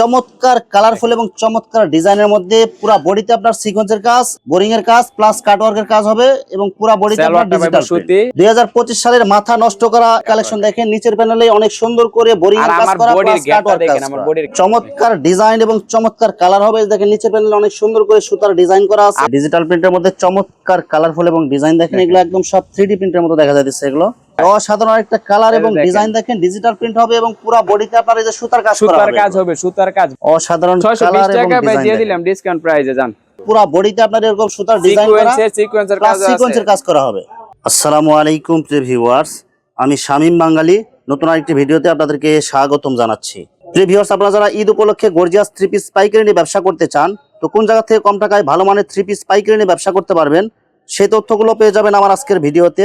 চমৎকার কালারফুল এবং চমৎকার ডিজাইনের মধ্যে পুরা বডিতে আপনার সিকোয়েন্সের কাজ বোরিং এর কাজ প্লাস কাটওয়ার্কের কাজ হবে এবং পুরা বডিতে আপনার ডিজিটাল। দুই হাজার পঁচিশ সালের মাথা নষ্ট করা কালেকশন দেখেন নিচের প্যানেলে অনেক সুন্দর করে বোরিং এর কাজ করা প্লাস কাটওয়ার্ক দেখেন, কাজ। চমৎকার ডিজাইন এবং চমৎকার কালার হবে দেখেন নিচের প্যানেলে অনেক সুন্দর করে সুতার ডিজাইন করা আছে। ডিজিটাল প্রিন্টের মধ্যে চমৎকার কালারফুল এবং ডিজাইন দেখেন এগুলো একদম সব থ্রি ডি প্রিন্টের মতো দেখা যাচ্ছে এগুলো। অসাধারণ একটা কালার এবং ডিজাইন দেখেন ডিজিটাল প্রিন্ট হবে এবং পুরো বডিতে আপনার এই যে সুতার কাজ করা সুতার কাজ হবে সুতার কাজ। অসাধারণ কালার এবং ভাই দিয়ে দিলাম ডিসকাউন্ট প্রাইসে যান। পুরো বডিতে আপনার এরকম সুতার ডিজাইন করা সিকোয়েন্সের কাজ সিকোয়েন্সের কাজ করা হবে। আসসালামু আলাইকুম প্রিয় ভিউয়ার্স আমি শামীম বাঙালি নতুন আরেকটি ভিডিওতে আপনাদেরকে স্বাগতম জানাচ্ছি। প্রিয় ভিউয়ার্স আপনারা যারা ঈদ উপলক্ষে গর্জিয়াস থ্রি পিস পাইকারি নিয়ে ব্যবসা করতে চান তো কোন জায়গা থেকে কম টাকায় ভালো মানের থ্রি পিস পাইকারি নিয়ে ব্যবসা করতে পারবেন সেই তথ্যগুলো পেয়ে যাবেন আমার আজকের ভিডিওতে।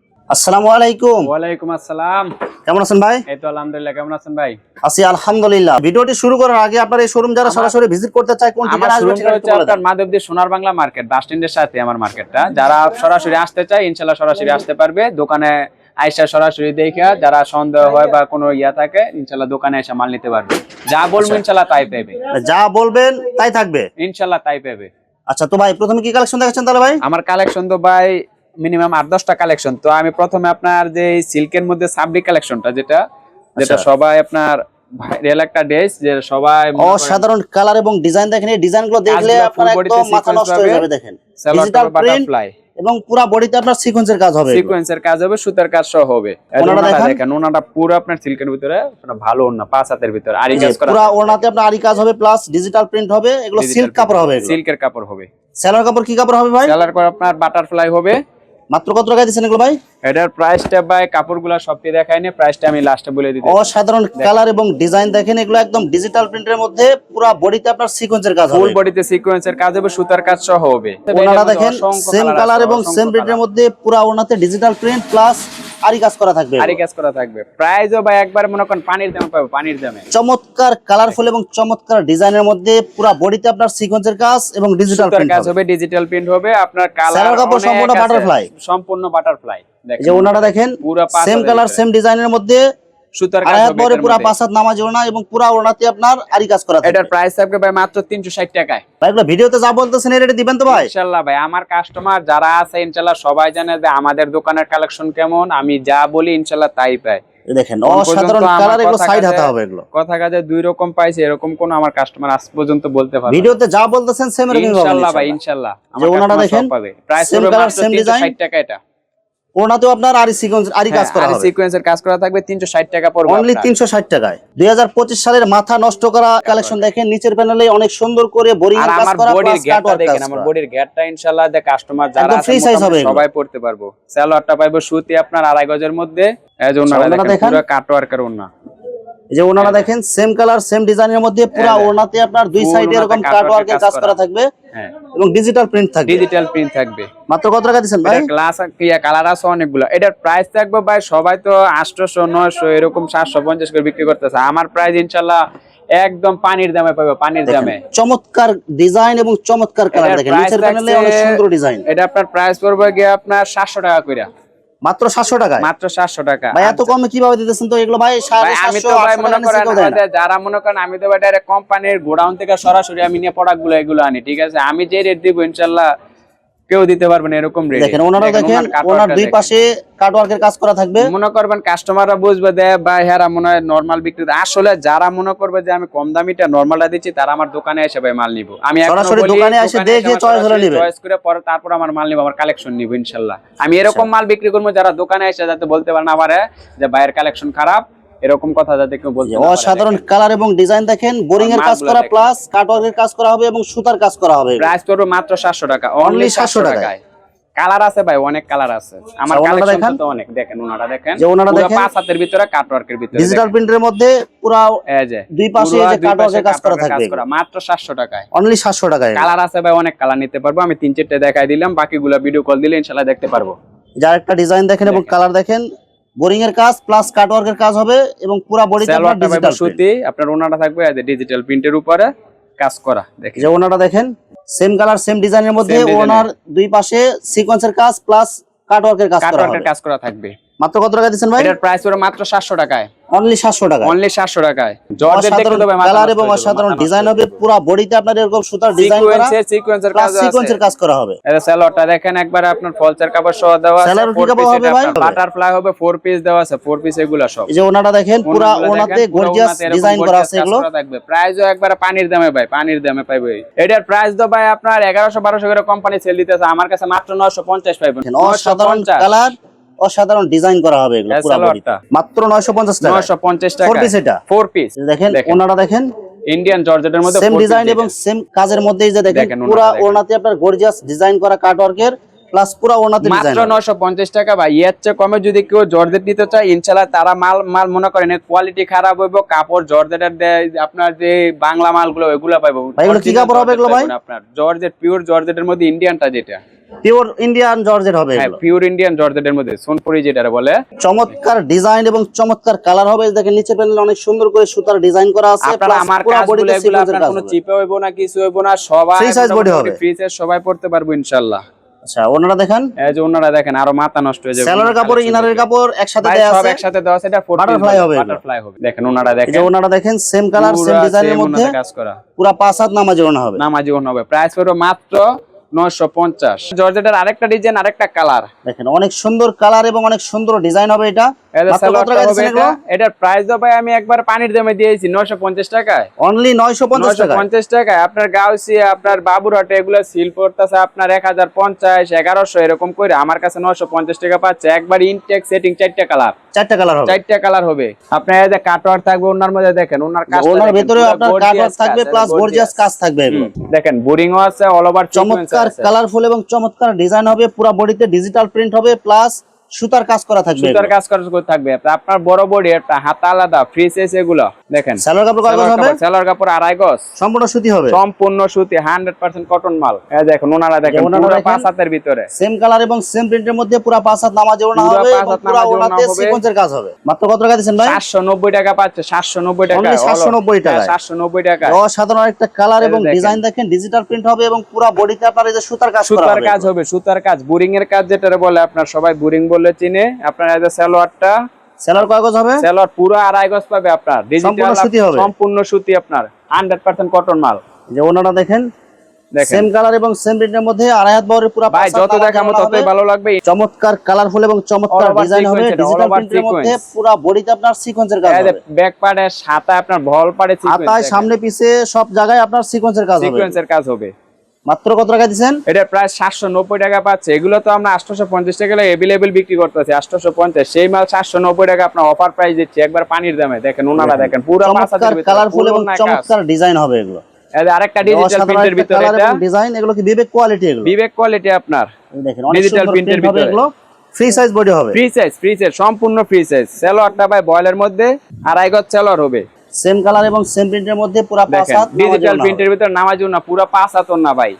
আসসালামু আলাইকুম। ওয়ালাইকুম আসসালাম। কেমন আছেন ভাই? এই তো আলহামদুলিল্লাহ কেমন আছেন ভাই? আছি আলহামদুলিল্লাহ। ভিডিওটি শুরু করার আগে আপনার এই শোরুম যারা সরাসরি ভিজিট করতে চায় কোন ঠিকানা আসবে ঠিকানা হচ্ছে আপনার। মাধবদী সোনার বাংলা মার্কেট বাস স্ট্যান্ডের সাথে আমার মার্কেটটা যারা সরাসরি আসতে চায় ইনশাল্লাহ সরাসরি আসতে পারবে। দোকানে আইসা সরাসরি দেখে যারা সন্দেহ হয় বা কোনো ইয়া থাকে ইনশাল্লাহ দোকানে এসে মাল নিতে পারবে। যা বলব ইনশাল্লাহ তাই পাবে যা বলবেন তাই থাকবে? ইনশাল্লাহ তাই পাবে আচ্ছা তো ভাই প্রথমে কি কালেকশন দেখাচ্ছেন তাহলে ভাই? আমার কালেকশন তো ভাই মিনিমাম আট দশটা কালেকশন তো আমি প্রথমে আপনার যে সিল্কের মধ্যে সাবরি কালেকশনটা যেটা যেটা আচ্ছা। সবাই আপনার ভাইরাল একটা ড্রেস যে সবাই অসাধারণ কালার এবং ডিজাইন দেখেন এই দেখলে আপনার একদম মাথা নষ্ট হয়ে যাবে দেখেন। ডিজিটাল বাটারফ্লাই এবং পুরো বডিতে আপনার সিকোয়েন্সের কাজ হবে সিকোয়েন্সের কাজ হবে সুতার কাজ সহ হবে। ওনাটা দেখেন। ওনাটা পুরো আপনার সিল্কের ভিতরে ভালো ওনা পাঁচ হাতের ভিতরে আরি কাজ করা। পুরা ওড়নাতে আপনার আরি কাজ হবে প্লাস ডিজিটাল প্রিন্ট হবে এগুলো সিল্ক কাপড় হবে সিল্কের কাপড় হবে। সেলার কাপড় কি কাপড় হবে ভাই? কালার করে আপনার বাটারফ্লাই হবে। মাত্র কত টাকা দিচ্ছেন এগুলো ভাই? এটার প্রাইসটা ভাই কাপড়গুলো সবটি দেখায়নি প্রাইসটা আমি লাস্টে বলে দিই অসাধারণ কালার এবং ডিজাইন দেখেন এগুলো একদম ডিজিটাল প্রিন্টের মধ্যে পুরো বডিতে আপনার সিকোয়েন্সের কাজ হবে। ফুল বডিতে সিকোয়েন্সের কাজ হবে সুতার কাজ সহ হবে। ওনারা দেখেন সেম কালার এবং সেম প্রিন্টের। মধ্যে পুরো ওনাতে ডিজিটাল প্রিন্ট প্লাস আরি কাজ করা থাকবে। আরি কাজ করা থাকবে। প্রাইজও ভাই একবার মনে করেন পানির দামে পাবে পানির দামে। চমৎকার কালারফুল এবং চমৎকার ডিজাইনের মধ্যে পুরো বডিতে আপনার সিকোয়েন্সের কাজ এবং ডিজিটাল প্রিন্ট কাজ হবে। ডিজিটাল প্রিন্ট হবে আপনার কালার কাপড় সম্পূর্ণ বাটারফ্লাই সম্পূর্ণ বাটারফ্লাই যে ওনারা দেখেন পুরো সেম কালার সেম ডিজাইনের মধ্যে সুতার কাজ হবে পরে পুরো মধ্যে। পাঁচ হাত নামাজ ওড়না এবং পুরো ওড়নাতে আপনার আরি কাজ করা এটার প্রাইস থাকবে ভাই মাত্র 360 টাকায়। ভাই এগুলো ভিডিওতে যা বলতেছেন এটা দিবেন তো ভাই? ইনশাআল্লাহ ভাই আমার কাস্টমার যারা আছে ইনশাআল্লাহ সবাই জানে যে আমাদের দোকানের কালেকশন কেমন। আমি যা বলি ইনশাআল্লাহ তাই দেখেন অসাধারণ কালার এগুলো কথা সাইড কাজে- হবে এগুলো। কথা কাজে দুই রকম পাইছে এরকম কোন আমার কাস্টমার আজ পর্যন্ত বলতে পারবে না। ভিডিওতে যা বলতেছেন সেম এরকম ইনশাআল্লাহ ভাই ইনশাআল্লাহ আমার ওনারা দেখেন, প্রাইস হবে মাত্র 360 টাকা এটা। ওড়নাতেও আপনার আরি সিকোয়েন্স আরি কাজ করা হবে। সিকোয়েন্সের কাজ করা থাকবে 360 টাকা পড়বে অনলি আপনার। তিনশো ষাট টাকায়। দুই হাজার পঁচিশ সালের মাথা নষ্ট করা কালেকশন দেখেন নিচের প্যানেলে অনেক সুন্দর করে বোরিং কাজ করা বডির গ্যাপটা দেখেন আমার বডির গ্যাপটা ইনশাআল্লাহ যে কাস্টমার যারা ফ্রি সাইজ হবে সবাই পড়তে পারব। সালোয়ারটা পাইবো সুতি আপনার আড়াই গজের মধ্যে। এই যে ওনারা দেখেন দেখেন। পুরো কাটওয়ার্কের ওনা এই যে ওনারা দেখেন সেম কালার সেম ডিজাইনের মধ্যে পুরো হ্যাঁ, ওড়নাতে আপনার দুই সাইডে এরকম ওড়নাতে কাটওয়ার্কের কাজ করা। থাকবে হ্যাঁ। এবং ডিজিটাল প্রিন্ট থাকবে। ডিজিটাল প্রিন্ট থাকবে। মাত্র কত টাকা দিচ্ছেন ভাই? ক্লাস ইয়া কালার আছে অনেকগুলো। এটার প্রাইস থাকবে ভাই সবাই তো আটশোশো নয়শো এরকম সাতশো পঞ্চাশ করে বিক্রি করতেছে। আমার প্রাইস ইনশাল্লাহ একদম পানির দামে পাবে পানির দামে। চমৎকার ডিজাইন এবং চমৎকার কালার দেখেন। নিচের প্যানেলে অনেক সুন্দর ডিজাইন এটা আপনার প্রাইস পড়বে গিয়ে আপনার সাতশো টাকা করে মাত্র সাতশো টাকা মাত্র সাতশো টাকা। ভাই এত কমে কীভাবে দিতেছেন তো? এগুলো ভাই আমি তো ভাই মনে করেন যারা মনে করেন আমি তো ভাই ডাইরেক্ট কোম্পানির গোডাউন থেকে সরাসরি আমি নিয়ে প্রোডাক্টগুলো এগুলো আনি ঠিক আছে? আমি যে রেট দিব ইনশাল্লাহ কেউ দিতে পারবে না এরকম রেট দেখেন ওনারাও দেখেন ওনার দুই পাশে কাটওয়ার্কের কাজ করা থাকবে। মনে করবেন কাস্টমাররা বুঝবে যে বা হেরা মনে হয় নর্মাল বিক্রি আসলে যারা মনে করবে যে আমি কম দামিটা নর্মালটা দিচ্ছি তারা আমার দোকানে এসে ভাই মাল নিব। আমি সরাসরি দোকানে এসে দেখে আমার হলে সরাসরি নিবে। choice করে পরে তারপর আমার মাল নিব আমার কালেকশন নিব ইনশাল্লাহ। আমি এরকম মাল বিক্রি করব যারা দোকানে এসে যাতে বলতে পারে না পারে যে বাইরের কালেকশন খারাপ এরকম কথা যাতে কেউ বলতে অসাধারণ কালার এবং ডিজাইন দেখেন বোরিং এর কাজ করা। প্লাস কাটওয়ার্কের কাজ করা হবে এবং সুতার কাজ করা হবে। প্রাইস পড়বে মাত্র সাতশো টাকা অনলি 700 টাকায়। কালার আছে ভাই অনেক কালার আছে। আমার আচ্ছা, কালেকশন তো অনেক দেখেন ওনারা দেখেন। যে পুরো দেখেন। পাঁচ হাতের ভিতরে কাটওয়ার্কের ভিতরে ডিজিটাল প্রিন্টের মধ্যে পুরা। এই যে দুই পাশে এই যে কাটওয়ার্কের কাজ করা থাকবে। করা, মাত্র সাতশো টাকায়। অনলি সাতশো টাকায়। কালার আছে ভাই অনেক কালার নিতে পারব। আমি তিন চারটে দেখাই দিলাম বাকিগুলো ভিডিও কল দিলে ইনশাল্লাহ দেখতে পারব। যার একটা ডিজাইন দেখেন এবং কালার দেখেন বোরিং এর কাজ প্লাস কাটওয়ার্কের কাজ হবে এবং পুরো বডিতে আপনার ডিজিটাল সুতি আপনার ওনাটা থাকবে ডিজিটাল প্রিন্টের উপরে কাজ করা দেখেন। যে ওনাটা দেখেন সেম কালার সেম ডিজাইনের মধ্যে। ওনার দুই পাশে সিকোয়েন্সের কাজ প্লাস কাটওয়ার্কের কাজ করা কাটওয়ার্কের কাজ করা থাকবে। মাত্র কত টাকা দিচ্ছেন ভাই? এটার প্রাইস পুরো মাত্র 700 টাকায়। অনলি 700 টাকা অনলি 700 টাকায়। জর্জেট দেখে অসাধারণ তো ভাই কালার এবং অসাধারণ ডিজাইন হবে পুরো বডিতে আপনার এরকম সুতার ডিজাইন করা সিকোয়েন্সে সিকোয়েন্সের কাজ আছে। সিকোয়েন্সের কাজ করা হবে। এটা স্যালোয়ারটা দেখেন একবার আপনার ফলসের কাপড় সহ দেওয়া আছে স্যালোয়ার কি কাপড় হবে ভাই? বাটারফ্লাই হবে ফোর পিস দেওয়া আছে ফোর পিস এগুলো সব। এই যে ওনাটা দেখেন পুরো ওনাতে গর্জিয়াস ডিজাইন করা আছে এগুলো। থাকবে। প্রাইসও একবার পানির দামে ভাই পানির দামে পাইবে। এটার প্রাইস তো ভাই আপনার এগারোশো বারোশো করে কোম্পানি সেল দিতেছে আমার কাছে মাত্র নয়শো পঞ্চাশ পাইবেন। অসাধারণ কালার অসাধারণ ডিজাইন করা হবে এগুলো। মাত্র 950 টাকা নয়শো পঞ্চাশ টাকা পিস এটা। ফোর পিস দেখেন। ওনাটা দেখেন। ইন্ডিয়ান জর্জেটের মধ্যে সেম ডিজাইন এবং সেম কাজের মধ্যেই যে দেখেন দেখেন, পুরো ওনাতে আপনার গর্জিয়াস ডিজাইন করা কাটওয়ার্কের প্লাস পুরো ওনাতে ডিজাইন মাত্র নয়শো পঞ্চাশ টাকা ভাই। এর চেয়ে কমে যদি কেউ জর্জেট নিতে চায় তারা মাল মাল মনে করেন কোয়ালিটি খারাপ হইব কাপড় জর্জেটের আপনার যে বাংলা মালগুলো এগুলো পাইবো। ভাই, এগুলো কি কাপড় হবে এগুলো ভাই? আপনার। জর্জেট পিওর জর্জেটের মধ্যে ইন্ডিয়ানটা যেটা। পিওর ইন্ডিয়ান জর্জেট হবে হ্যাঁ পিওর ইন্ডিয়ান জর্জেটের মধ্যে সোনপুরি যেটা বলে। চমৎকার ডিজাইন এবং চমৎকার কালার হবে। দেখেন নিচে প্যানেলে অনেক সুন্দর করে সুতার ডিজাইন করা আছে আপনারা আমার পুরো বডিতে আপনার কোনো চিপে হইব না কিছু হইব না সবাই Free size body হবে। ফ্রি সাইজ সবাই পড়তে পারব ইনশাআল্লাহ আচ্ছা ওনারা দেখেন। এই যে ওনারা দেখেন আরও মাথা নষ্ট হয়ে যাবে। স্যালোয়ার কাপড় ইনারের কাপড় একসাথে দেয়া সব একসাথে দেওয়া আছে এটা Butterfly হবে বাটারফ্লাই হবে। দেখেন ওনারা এই দেখেন। যে ওনারা দেখেন সেম কালার সেম ডিজাইনের মধ্যে কাজ করা। পুরো পাঁচ হাত নামাজে ওনা হবে। নামাজি ওন হবে। প্রাইস পড়বে মাত্র নয়শো পঞ্চাশ। জর্জেটের আরেকটা ডিজাইন আরেকটা কালার দেখেন, অনেক সুন্দর কালার এবং অনেক সুন্দর ডিজাইন হবে এটা। এটার প্রাইস ভাই আমি একবার পানির দামে দিয়েছি নয়শো পঞ্চাশ টাকায়। অনলি নয়শো টাকা পঞ্চাশ টাকায়। আপনার গাউসি আপনার বাবুরহাটে এগুলো সিল পড়তেছে আপনার এক হাজার পঞ্চাশ এগারোশো এরকম করে। আমার কাছে নয়শো পঞ্চাশ টাকা পাচ্ছে। একবার ইনটেক সেটিং চারটা কালার চারটা কালার হবে। চারটা কালার হবে। আপনার এই যে কাটওয়ার থাকবে ওনার মধ্যে দেখেন ওনার কাজ ওনার ভেতরে আপনার কাটওয়ার্ক থাকবে প্লাস গর্জিয়াস কাজ থাকবে দেখেন বোরিংও আছে অল ওভার চমৎকার কালারফুল এবং চমৎকার ডিজাইন হবে পুরো বডিতে ডিজিটাল প্রিন্ট হবে প্লাস সুতার কাজ করা থাকবে সুতার কাজ করা থাকবে আপনার বড় বডি একটা হাতা আলাদা ফ্রি সাইজ এগুলো দেখেন। সালোয়ার কাপড় কয় গজ হবে? সেলার কাপড় আড়াই গজ। সম্পূর্ণ সুতি হবে? সম্পূর্ণ সুতি হান্ড্রেড পার্সেন্ট কটন মাল। এই দেখুন ওনারা দেখেন পুরো পাঁচ হাতের ভিতরে। সেম কালার এবং সেম প্রিন্টের মধ্যে পুরো পাঁচ হাত নামাজে ওনা হবে পুরো ওনাতে। সিকোয়েন্সের কাজ হবে। মাত্র কত টাকা দিচ্ছেন ভাই? সাতশো নব্বই টাকা পাচ্ছে সাতশো নব্বই টাকা। Only 790 টাকায়। সাতশো নব্বই টাকা। অসাধারণ একটা কালার এবং ডিজাইন দেখেন ডিজিটাল প্রিন্ট হবে এবং পুরো বডিতে আপনার এই যে সুতার কাজ করা সুতার কাজ হবে সুতার কাজ। বোরিং এর কাজ যেটা বলে আপনার সবাই বোরিং বলে চিনে আপনার এই যে সালোয়ারটা সেলার কয় গজ হবে? সালোয়ার পুরো আড়াই গজ পাবে আপনার। সম্পূর্ণ ডিজিটাল সুতি হবে। সম্পূর্ণ সুতি আপনার হান্ড্রেড পার্সেন্ট কটন মাল। যে ওনারা দেখেন দেখেন। সেম কালার এবং সেম প্রিন্টের মধ্যে আড়াই হাত বহরের পুরো ভাই যত ওড়না ততই ভালো লাগবে। চমৎকার কালারফুল এবং চমৎকার ডিজাইন হবে। ডিজিটাল প্রিন্টের মধ্যে। পুরো বডিতে আপনার সিকোয়েন্সের কাজ হবে। ব্যাক পার্টে সাতা আপনার ভল পাড়ে হাতায় সামনে পিছে সব জায়গায় আপনার সিকোয়েন্সের কাজ হবে। সিকোয়েন্সের কাজ হবে। মাত্র কত টাকা দিচ্ছেন? এটা প্রায় সাতশো নব্বই টাকা পাচ্ছে। এগুলো তো আমরা আটশোশো পঞ্চাশ টাকা এভেলেবেল বিক্রি করতেছি আটশোশো পঞ্চাশ। সেই মাল সাতশো নব্বই টাকা আপনার অফার প্রাইস দিচ্ছি। একবার পানির দামে দেখেন ওনারা দেখেন। পুরো কালারফুল এবং। চমৎকার ডিজাইন হবে এগুলো। আরেকটা ডিজিটাল প্রিন্টের ভিতরে এটা। ডিজাইন এগুলো কি বিবেক কোয়ালিটি এগুলো? বিবেক কোয়ালিটি আপনার। এই দেখেন অনেক digital সুন্দর print এর প্রিন্ট হবে ভিতরে। এগুলো। ফ্রি সাইজ বডি হবে। ফ্রি সাইজ ফ্রি সাইজ সম্পূর্ণ ফ্রি সাইজ সেলোয়ারটা ভাই বয়েলের মধ্যে আড়াই গজ সেলোয়ার হবে। সেম কালার এবং সেম প্রিন্টের মধ্যে পুরো পাঁচ হাত ডিজিটাল প্রিন্টের ভিতর নামাজু না পুরো পাঁচ হাতর না ভাই।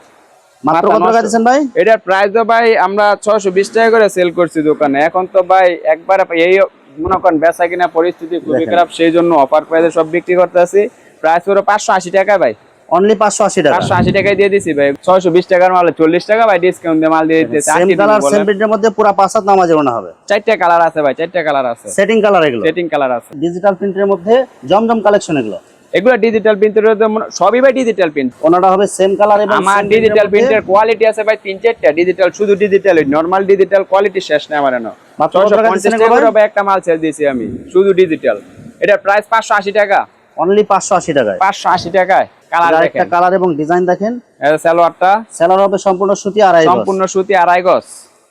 মাত্র কত টাকা দিবেন দিচ্ছেন ভাই? এটার প্রাইস তো ভাই আমরা ছয়শো বিশ টাকা করে সেল করছি দোকানে। এখন তো ভাই একবার এই মনে করেন বেচা কিনা পরিস্থিতি খুবই খারাপ সেই জন্য অফার প্রাইসে সব বিক্রি করতে আছি প্রাইস পুরো পাঁচশো আশি টাকা ভাই। অনলি পাঁচশো আশি টাকা। পাঁচশো আশি টাকায় দিয়ে দিছি ভাই। ছয়শো বিশ টাকার মাল চল্লিশ টাকা ভাই ডিসকাউন্ট দিয়ে মাল দিয়ে দিতেছি। সেম কালার সেম প্রিন্টের মধ্যে পুরো পাঁচ হাত নামাজে ওনা হবে। চারটা কালার আছে ভাই চারটা কালার আছে। সেটিং কালার এগুলো। সেটিং কালার আছে। ডিজিটাল প্রিন্টের মধ্যে জমজম কালেকশন এগুলো। এগুলো ডিজিটাল প্রিন্টের সবই ভাই ডিজিটাল প্রিন্ট ওনাটা হবে সেম কালার এবং আমার ডিজিটাল প্রিন্টের কোয়ালিটি আছে ভাই তিন চারটা। ডিজিটাল শুধু ডিজিটাল নর্মাল ডিজিটাল কোয়ালিটি শেষ নেই আমার এনো। টাকা একটা মাল সেল দিয়েছি আমি শুধু ডিজিটাল এটার প্রাইস পাঁচশো আশি টাকা। অনলি পাঁচশো আশি টাকায়। পাঁচশো আশি টাকায়। কালার দেখেন একটা কালার এবং ডিজাইন দেখেন। সালোয়ারটা। সেলার হবে সম্পূর্ণ সুতি আড়াই সম্পূর্ণ সুতি আড়াই গজ।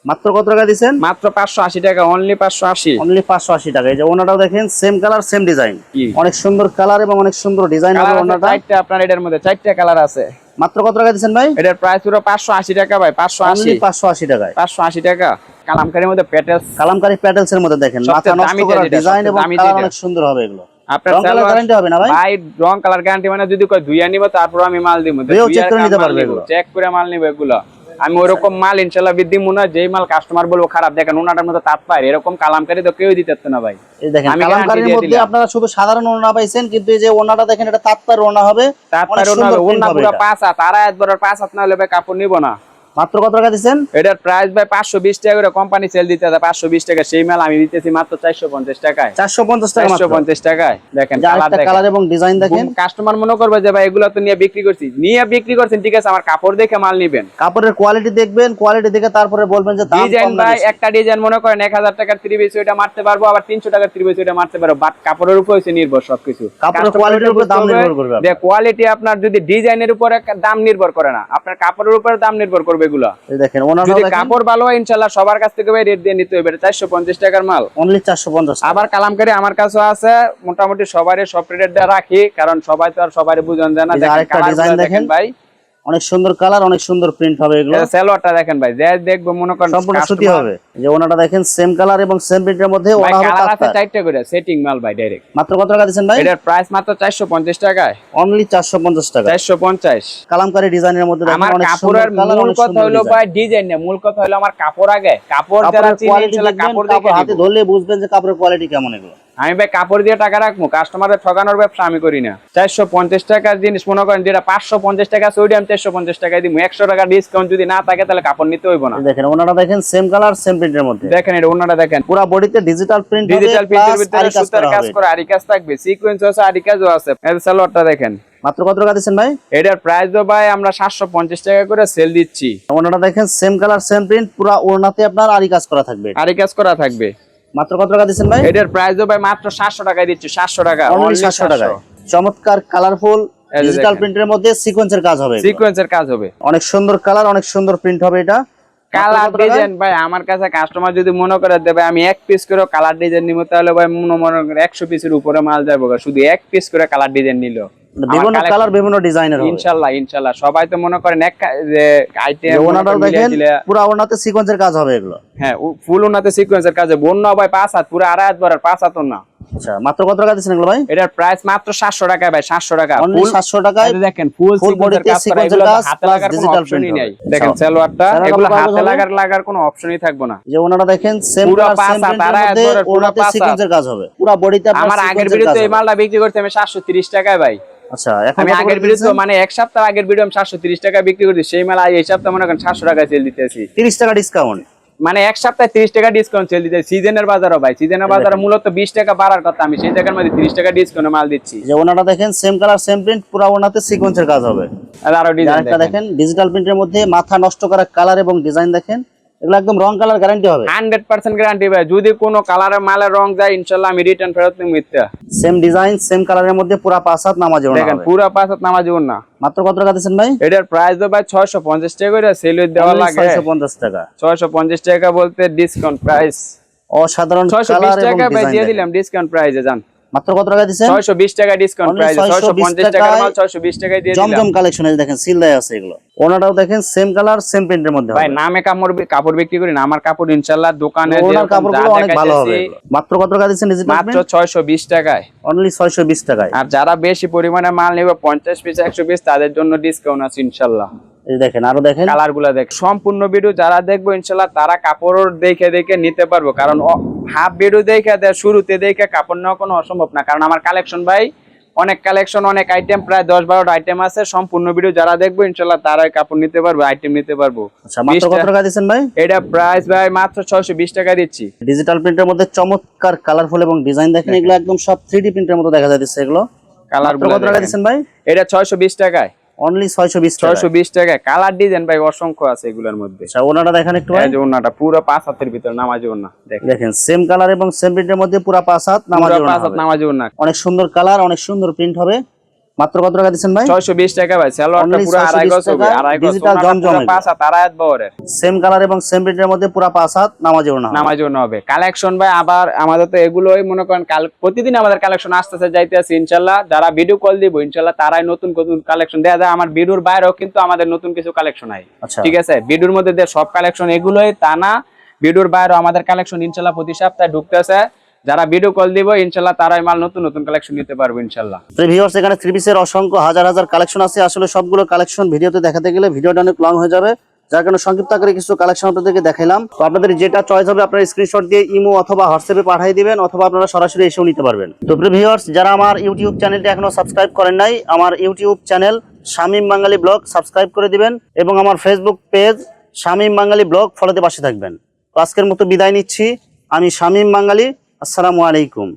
মাত্র কত টাকা দিচ্ছেন? মাত্র পাঁচশো আশি টাকা অনলি পাঁচশো আশি। অনলি পাঁচশো আশি টাকা। এই যে ওনাটাও দেখেন সেম কালার সেম ডিজাইন অনেক সুন্দর কালার এবং অনেক সুন্দর ডিজাইন হবে ওনাটা। চারটা আপনার এটার মধ্যে চারটা কালার আছে। মাত্র কত টাকা দিচ্ছেন ভাই? এটার প্রাইস পুরো পাঁচশো আশি টাকা ভাই পাঁচশো আশি। অনলি পাঁচশো আশি টাকায়। পাঁচশো আশি টাকা। কালামকারির মধ্যে প্যাটেলস কালামকারী প্যাটেলস এর মধ্যে দেখেন মাথা নষ্ট করা ডিজাইন এবং কালার অনেক সুন্দর হবে এগুলো। আপনার রং কালার সালোয়ার- গ্যারান্টি হবে না ভাই? ভাই রং কালার গ্যারান্টি মানে যদি কয় দুইয়া নিব তারপর আমি মাল দিব দুইও করে নিতে পারবে চেক করে মাল নিব এগুলো। আমি ওরকম মাল ইনশাল্লাহ বৃদ্ধি মনে যেই মাল কাস্টমার বলব খারাপ দেখেন ওনাটার মতো পায় এরকম কালামকারী তো কেউ দিতে না ভাই। এই দেখেন কালামকারীর মধ্যে আপনারা শুধু সাধারণ পাইছেন কিন্তু এই যে দেখেন এটা তাঁতপার ওড়না হবে। তাঁত ওনা ওনা পুরো পাঁচ হাত আর বড় পাঁচ হাত না হলে কাপড় নিবো না। মাত্র কত টাকা দিচ্ছেন? এটার প্রাইস ভাই পাঁচশো বিশ টাকা করে কোম্পানি সেল দিতে আছে। পাঁচশো বিশ টাকা সেই মাল আমি দিতেছি মাত্র চারশো পঞ্চাশ টাকায়। চারশো পঞ্চাশ টাকা চারশো পঞ্চাশ টাকায়। দেখেন কালার এবং ডিজাইন দেখেন। কাস্টমার মনে করবে যে ভাই এগুলো তো নিয়ে বিক্রি করছি। নিয়ে বিক্রি করছেন ঠিক আছে আমার কাপড় দেখে মাল নিবেন। কাপড়ের কোয়ালিটি দেখবেন কোয়ালিটি দেখে তারপরে বলবেন যে ডিজাইন ভাই একটা ডিজাইন মনে করেন এক হাজার টাকার ওইটা মারতে পারব আবার তিনশো টাকার ত্রিবেশ ওইটা মারতে পারব। বাট কাপড়ের উপর হচ্ছে নির্ভর সবকিছু। কাপড়ের quality র উপর দাম নির্ভর করবে কোয়ালিটি আপনার যদি ডিজাইনের উপরে দাম নির্ভর করে না আপনার কাপড়ের উপরে দাম নির্ভর করবে এগুলো। এগুলা দেখেন যদি কাপড় ভালো হয় ইনশাল্লাহ সবার কাছ থেকে ভাই রেট দিয়ে নিতে হবে। চারশো পঞ্চাশ টাকার মাল। অনলি চারশো পঞ্চাশ আবার কালামকারী আমার কাছে আছে মোটামুটি সবারই সব রেট দিয়ে রাখি কারণ সবাই তো আর সবারই বুঝন যায় না। দেখেন। ভাই। অনেক সুন্দর কালার অনেক সুন্দর প্রিন্ট হবে এগুলো। সেলোয়ারটা দেখেন ভাই যে দেখব মনে করেন সম্পূর্ণ সুতি হবে। যে ওনাটা দেখেন সেম কালার এবং সেম প্রিন্টের মধ্যে ওনা হবে কালার আছে। চারটে করে সেটিং মাল ভাই ডাইরেক্ট মাত্র কত টাকা দিচ্ছেন ভাই? এটার প্রাইস মাত্র চারশো পঞ্চাশ টাকায়। অনলি চারশো পঞ্চাশ টাকা। চারশো পঞ্চাশ। কালামকারী ডিজাইনের মধ্যে দেখেন আমার অনেক সুন্দর কালার মূল কথা হলো ভাই ডিজাইন না মূল কথা হলো আমার কাপড় আগে। কাপড় যারা চিনে কাপড় দেখে হাতে ধরলে বুঝবেন যে কাপড়ের কোয়ালিটি কেমন এগুলো। আমি ভাই কাপড় দিয়ে টাকা রাখব কাস্টমারের ঠকানোর ব্যবসা আমি করি না। চারশো পঞ্চাশ টাকার জিনিস মনে করেন যেটা পাঁচশো পঞ্চাশ টাকা আছে ওইটা আমি চারশো পঞ্চাশ টাকায় দিব। একশো টাকা ডিসকাউন্ট যদি না থাকে তাহলে কাপড় নিতে হইব না। দেখেন ওনারা দেখেন সেম কালার সেম প্রিন্টের মধ্যে। দেখেন এটা ওনারা দেখেন। পুরো বডিতে ডিজিটাল প্রিন্ট ডিজিটাল প্রিন্টের ভিতরে সুতার করা কাজ করে আরি কাজ থাকবে। সিকোয়েন্স আছে আরি কাজও আছে। এই সালোয়ারটা দেখেন। মাত্র কত টাকা দিচ্ছেন ভাই? এটার প্রাইস তো ভাই আমরা সাতশো পঞ্চাশ টাকা করে সেল দিচ্ছি। ওনারা দেখেন সেম কালার সেম প্রিন্ট পুরো ওনাতে আপনার আরি কাজ করা থাকবে। আরি কাজ করা থাকবে। মাত্র কত টাকা দিচ্ছেন ভাই? এটার প্রাইস তো ভাই মাত্র সাতশো টাকায় দিচ্ছি সাতশো টাকা অনলি সাতশো টাকা চমৎকার কালারফুল ডিজিটাল। প্রিন্টের মধ্যে সিকোয়েন্সের কাজ হবে। সিকোয়েন্সের কাজ হবে। অনেক সুন্দর কালার অনেক সুন্দর প্রিন্ট হবে এটা। কালার? ডিজাইন ভাই আমার কাছে কাস্টমার যদি মনে করে দেবে আমি এক পিস করে কালার ডিজাইন নিব তাহলে ভাই মনে মনে করে একশো পিসের উপরে মাল যাব শুধু এক পিস করে কালার ডিজাইন নিল। বিভিন্ন কালার বিভিন্ন ডিজাইনের ইনশাআল্লাহ ইনশাল্লাহ ইনশাল্লাহ। সবাই তো মনে করেন এক যে আইটেম ওনাটাও দেখেন পুরো ওনাতে সিকোয়েন্সের কাজ হবে এগুলো। হ্যাঁ ফুল ওনাতে সিকোয়েন্সের কাজ বন্য ভাই পাঁচ হাত পুরো আড়াই হাত বড় পাঁচ হাত না। আচ্ছা মাত্র কত টাকা দিচ্ছেন ভাই? এটার প্রাইস মাত্র সাতশো টাকা ভাই সাতশো টাকা। ফুল সাতশো টাকায় দেখেন ফুল full সিকোয়েন্সের কাজ করা sequence এর এগুলো তো কাজ হাতে plus লাগার কোনো digital অপশনই print নাই। দেখেন। এগুলো হাতে লাগার লাগার কোনো অপশনই থাকব না। যে ওনারা দেখেন সেম পুরো পাঁচ সেম হাত, প্রিন্টের আড়াই হাত মধ্যে ধরে পুরো পাঁচ সিকোয়েন্সের কাজ হবে। পুরো বডিতে আমার আগের ভিডিওতে এই মালটা বিক্রি করতে আমি সাতশো তিরিশ টাকায় ভাই। আচ্ছা এখন আমি আগের ভিডিও? মানে এক সপ্তাহ আগের ভিডিও আমি সাতশো তিরিশ টাকা বিক্রি করছি সেই মেলা এই সপ্তাহ মনে করেন সাতশো টাকা সেল দিতেছি। 30 টাকা ডিসকাউন্ট মানে এক সপ্তাহে তিরিশ টাকা ডিসকাউন্ট সেল যায় সিজনের বাজারও ভাই সিজনের বাজারে মূলত বিশ টাকা বাড়ার কথা আমি সেই জায়গার মধ্যে ত্রিশ টাকা ডিসকাউন্টে মাল দিচ্ছি। যে ওনারা দেখেন সেম কালার সেম প্রিন্ট পুরো ওনাতে সিকোয়েন্সের কাজ হবে। আর আরও ডিজাইন দেখেন। ডিজিটাল প্রিন্টের মধ্যে মাথা নষ্ট করা কালার এবং ডিজাইন দেখেন। এগুলো একদম রং কালার গ্যারান্টি হবে। হান্ড্রেড পার্সেন্ট গ্যারান্টি ভাই। যদি কোনো কালারের মালের রং যায় ইনশাল্লাহ আমি রিটার্ন ফেরত নিব মিথ্যা। সেম ডিজাইন সেম কালারের মধ্যে পুরো পাঁচ হাত নামাজ দেখেন পুরো পাঁচ হাত নামা জীবন না। মাত্র কত টাকা দিচ্ছেন ভাই? এটার প্রাইস তো ভাই ছয়শো পঞ্চাশ টাকা করে সেল দেওয়া লাগে। টাকা। বলতে ডিসকাউন্ট প্রাইস অসাধারণ কালার এবং টাকা ভাই দিয়ে দিলাম ডিসকাউন্ট প্রাইসে যান মাত্র কত টাকা দিচ্ছেন? ছয়শো বিশ টাকা ডিসকাউন্ট প্রাইসে ছয়শো 620 পঞ্চাশ টাকার মাল টাকায় ছয়শো বিশ টাকায় দিয়ে দিলাম। জমজম কালেকশন দেখেন সিল দেয়া আছে এগুলো। ওনাটাও দেখেন সেম কালার সেম প্রিন্টের মধ্যে ভাই নামে কাপড় কাপড় বিক্রি করি না আমার কাপড় ইনশাল্লাহ দোকানে ওনার কাপড়গুলো অনেক ভালো হবে মাত্র কত টাকা ডিজিটাল মাত্র ছয়শো বিশ টাকায়। অনলি ছয়শো বিশ টাকায়। আর যারা বেশি পরিমাণে মাল নেবে পঞ্চাশ পিস একশো পিস তাদের জন্য ডিসকাউন্ট আছে ইনশাল্লাহ। এই দেখেন আরও দেখেন। কালারগুলা দেখ সম্পূর্ণ ভিডিও যারা দেখব ইনশাল্লাহ তারা কাপড় দেখে দেখে নিতে পারব। কারণ হাফ ভিডিও দেখে শুরুতে দেখে কাপড় নেওয়া কোনো অসম্ভব না। কারণ আমার কালেকশন ভাই অনেক কালেকশন অনেক আইটেম প্রায় দশ বারোটা আইটেম আছে। সম্পূর্ণ ভিডিও যারা দেখব ইনশাল্লাহ তারাই কাপড় নিতে পারব আইটেম নিতে পারব। আচ্ছা কত টাকা দিচ্ছেন ভাই? এটা প্রাইস ভাই মাত্র ছয়শো বিশ টাকা দিচ্ছি। ডিজিটাল প্রিন্টের মধ্যে চমৎকার কালারফুল এবং ডিজাইন দেখেন এগুলো একদম সব থ্রি প্রিন্টের মতো দেখা যাচ্ছে এগুলো। কালার কত টাকা দিচ্ছেন ভাই? এটা ছয়শো বিশ টাকায়। অনলি ছয়শো বিশ টাকা ছয়শো বিশ টাকায়। কালার ডিজাইন ভাই অসংখ্য আছে এগুলোর মধ্যে। আচ্ছা ওনাটা দেখেন একটু ভাই। এই যে ওনাটা পুরো পাঁচ হাতের ভিতর নামাজি ওনা দেখেন। দেখেন সেম কালার এবং সেম প্রিন্টের মধ্যে পুরা পাঁচ হাত নামাজ পুরো পাঁচ হাত নামাজি ওনা অনেক সুন্দর কালার অনেক সুন্দর প্রিন্ট হবে। মাত্র কত টাকা দিচ্ছেন ভাই? ছয়শো বিশ টাকা ভাই সালোয়ারটা পুরো আড়াই গজ হবে আড়াই গজ ওন্নাটা জমজম পুরো এগুলো। পাঁচ হাত আড়াই হাত বহরের সেম কালার এবং সেম প্রিন্টের মধ্যে পুরা পাঁচ হাত নামাজ না ওন্না হবে। কালেকশন ভাই আবার আমাদের তো এগুলোই মনে করেন কাল প্রতিদিন আমাদের কালেকশন আসতেছে যাইতেছে ইনশাল্লাহ। যারা ভিডিও কল দিব ইনশাল্লাহ তারাই নতুন নতুন কালেকশন দেয়া যায়। আমার ভিডিওর বাইরেও কিন্তু আমাদের নতুন কিছু কালেকশন হয় আচ্ছা। ঠিক আছে? ভিডিওর মধ্যে সব কালেকশন এগুলোই তা না। ভিডিওর বাইরেও আমাদের কালেকশন ইনশাল্লাহ প্রতি সপ্তাহে ঢুকতেছে। যারা ভিডিও কল দিব, ইনশাল্লাহ তারাই মাল নতুন নতুন কালেকশন নিতে পারব, ইনশাল্লাহ। ভিউয়ার্স এখানে থ্রি পিসের অসংখ্য হাজার হাজার কালেকশন আছে। আসলে সবগুলো কালেকশন ভিডিওতে দেখাতে গেলে ভিডিওটা অনেক লং হয়ে যাবে। যার কারণে সংক্ষিপ্ত আকারে কিছু কালেকশন আপনাদেরকে দেখাইলাম। তো আপনাদের যেটা চয়েস হবে, আপনারা স্ক্রিনশট দিয়ে ইমো অথবা হোয়াটসঅ্যাপে পাঠিয়ে দিবেন, অথবা আপনারা সরাসরি এসেও নিতে পারবেন। তো ভিউয়ার্স যারা আমার ইউটিউব চ্যানেলটি এখনও সাবস্ক্রাইব করেন নাই, আমার YouTube channel Shamim Bangali blog subscribe করে দিবেন এবং আমার Facebook page Shamim Bangali blog ফলোতে পাশে থাকবেন। তো আজকের মতো বিদায় নিচ্ছি। আমি শামীম বাঙালি আসসালামু আলাইকুম।